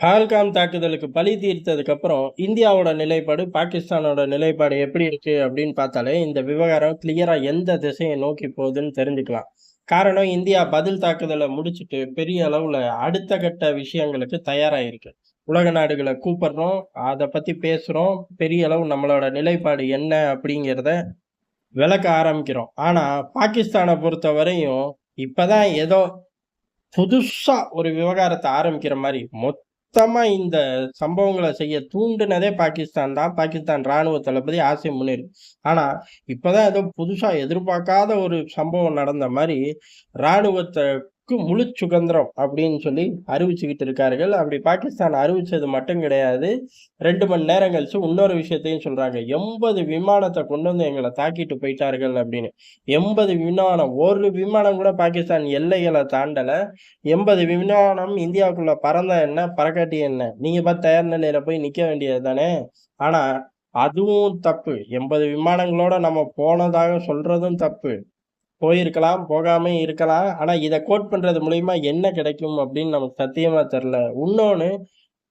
பஹல்காம் தாக்குதலுக்கு பழி தீர்த்ததுக்கு அப்புறம் இந்தியாவோட நிலைப்பாடு, பாகிஸ்தானோட நிலைப்பாடு எப்படி இருக்கு அப்படின்னு பார்த்தாலே, இந்த விவகாரம் கிளியரா எந்த திசையை நோக்கி போகுதுன்னு தெரிஞ்சுக்கலாம். காரணம் இந்தியா பதில் தாக்குதலை முடிச்சுட்டு பெரிய அளவுல அடுத்த கட்ட விஷயங்களுக்கு தயாராயிருக்கு. உலக நாடுகளை கூப்பிடுறோம், அதை பத்தி பேசுறோம், பெரிய அளவு நம்மளோட நிலைப்பாடு என்ன அப்படிங்கிறத விளக்க ஆரம்பிக்கிறோம். ஆனா பாகிஸ்தான பொறுத்தவரையும் இப்பதான் ஏதோ புதுசா ஒரு விவகாரத்தை ஆரம்பிக்கிற மாதிரி மொத்த மொத்தமா இந்த சம்பவங்களை செய்ய தூண்டுனதே பாகிஸ்தான் தான். பாகிஸ்தான் ராணுவ தளபதி ஆசிம் முனீர். ஆனா, இப்பதான் ஏதோ புதுசா எதிர்பார்க்காத ஒரு சம்பவம் நடந்த மாதிரி ராணுவத்தை ராணுவத்தக்கு முழு சுதந்திரம் அப்படின்னு சொல்லி அறிவிச்சுக்கிட்டு இருக்கார்கள். அப்படி பாகிஸ்தான் அறிவிச்சது மட்டும் கிடையாது. ரெண்டு மணி நேரம் கழிச்சு இன்னொரு விஷயத்தையும் சொல்றாங்க. எண்பது விமானத்தை கொண்டு வந்து எங்களை தாக்கிட்டு போயிட்டார்கள் அப்படின்னு. 80 விமானம், ஒரு விமானம் கூட பாகிஸ்தான் எல்லைகளை தாண்டல. 80 விமானம் இந்தியாவுக்குள்ள பறந்தா என்ன? பறக்காட்டி என்ன? நீங்க பார்த்து தயார் நிலையில போய் நிக்க வேண்டியது தானே! ஆனா, அதுவும் தப்பு. 80 விமானங்களோட நம்ம போனதாக சொல்றதும் தப்பு. போயிருக்கலாம், போகாமல் இருக்கலாம். ஆனால் இதை கோட் பண்ணுறது மூலிமா என்ன கிடைக்கும் அப்படின்னு நமக்கு சத்தியமாக தெரில இன்னொன்று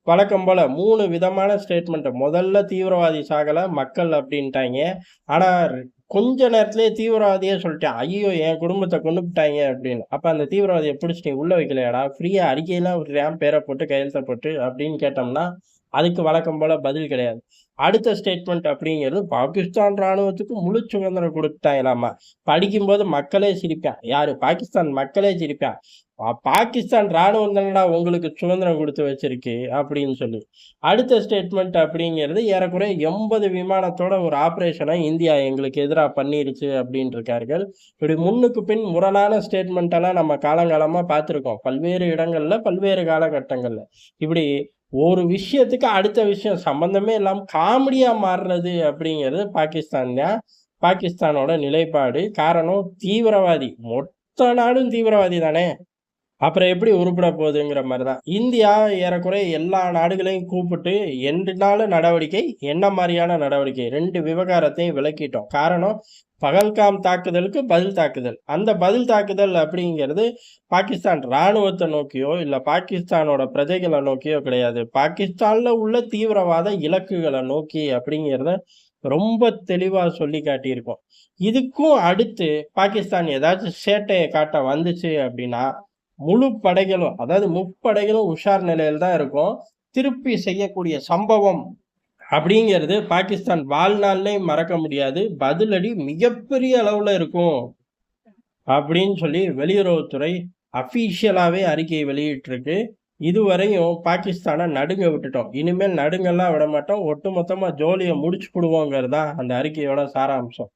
வழக்கம் போல் மூணு விதமான ஸ்டேட்மெண்ட்டை முதல்ல தீவிரவாதி சாகலை மக்கள் அப்படின்ட்டாங்க ஆனால் கொஞ்ச நேரத்திலே தீவிரவாதியே சொல்லிட்டேன் ஐயோ என் குடும்பத்தை கொன்னுப்புட்டாய்ங்க அப்படின்னு. அப்போ அந்த தீவிரவாதியை புடிச்சு நீ உள்ள வைக்கலையாடா? ஃப்ரீயாக அறிக்கையெல்லாம் விடுறியாம் பேரை போட்டு, கையெழுத்த போட்டு அப்படின்னு கேட்டோம்னா, அதுக்கு வழக்கம் போல பதில் கிடையாது. அடுத்த ஸ்டேட்மெண்ட் அப்படிங்கிறது பாகிஸ்தான் ராணுவத்துக்கு முழு சுதந்திரம் குடுத்துட்டாங்களாமா. படிக்கும்போது மக்களே சிரிப்பேன் யாரு? பாகிஸ்தான் மக்களே சிரிப்பான். பாகிஸ்தான் ராணுவம் தானடா உங்களுக்கு சுதந்திரம் கொடுத்து வச்சிருக்கு அப்படின்னு சொல்லி. அடுத்த ஸ்டேட்மெண்ட் அப்படிங்கிறது ஏறக்குறைய 80 விமானத்தோட ஒரு ஆப்ரேஷனை இந்தியா எங்களுக்கு எதிராக பண்ணிருச்சு அப்படின்ருக்கார்கள். இப்படி முன்னுக்கு பின் முரணான ஸ்டேட்மெண்ட்டெல்லாம் நம்ம காலங்காலமாக பார்த்துருக்கோம் பல்வேறு இடங்களில் பல்வேறு காலகட்டங்களில் இப்படி ஒரு விஷயத்துக்கு அடுத்த விஷயம் சம்மந்தமே இல்லாமல் காமெடியாக மாறுறது அப்படிங்கிறது பாகிஸ்தான் தான். பாகிஸ்தானோட நிலைப்பாடு. காரணம் தீவிரவாதி. மொத்த நாடும் தீவிரவாதி தானே! அப்புறம் எப்படி உருப்பிட போகுதுங்கிற மாதிரி தான். இந்தியா ஏறக்குறைய எல்லா நாடுகளையும் கூப்பிட்டு எந்நாள நடவடிக்கை, என்ன மாதிரியான நடவடிக்கை ரெண்டு விவகாரத்தையும் விளக்கிட்டோம். காரணம் பகல்காம் தாக்குதலுக்கு பதில் தாக்குதல். அந்த பதில் தாக்குதல் அப்படிங்கிறது பாகிஸ்தான் இராணுவத்தை நோக்கியோ, இல்லை பாகிஸ்தானோட பிரஜைகளை நோக்கியோ கிடையாது. பாகிஸ்தானில் உள்ள தீவிரவாத இலக்குகளை நோக்கி அப்படிங்கிறத ரொம்ப தெளிவாக சொல்லி காட்டியிருக்கோம். இதுக்கும் அடுத்து பாகிஸ்தான் ஏதாச்சும் சேட்டையை காட்ட வந்துச்சு அப்படின்னா, முழு படைகளும், அதாவது முப்படைகளும் உஷார் நிலையில் தான் இருக்கும். திருப்பி செய்யக்கூடிய சம்பவம் அப்படிங்கிறது பாகிஸ்தான் வாழ்நாள்லயும் மறக்க முடியாது. பதிலடி மிகப்பெரிய அளவில் இருக்கும். அப்படின்னு சொல்லி வெளியுறவுத்துறை அஃபீஷியலாகவே அறிக்கையை வெளியிட்டிருக்கு. இதுவரையும் பாகிஸ்தானை நடுங்க விட்டுட்டோம். இனிமேல் நடுங்கெல்லாம் விட மாட்டோம் ஒட்டு மொத்தமாக ஜோலியை முடிச்சு கொடுவோங்கிறது தான் அந்த அறிக்கையோட சாராம்சம்.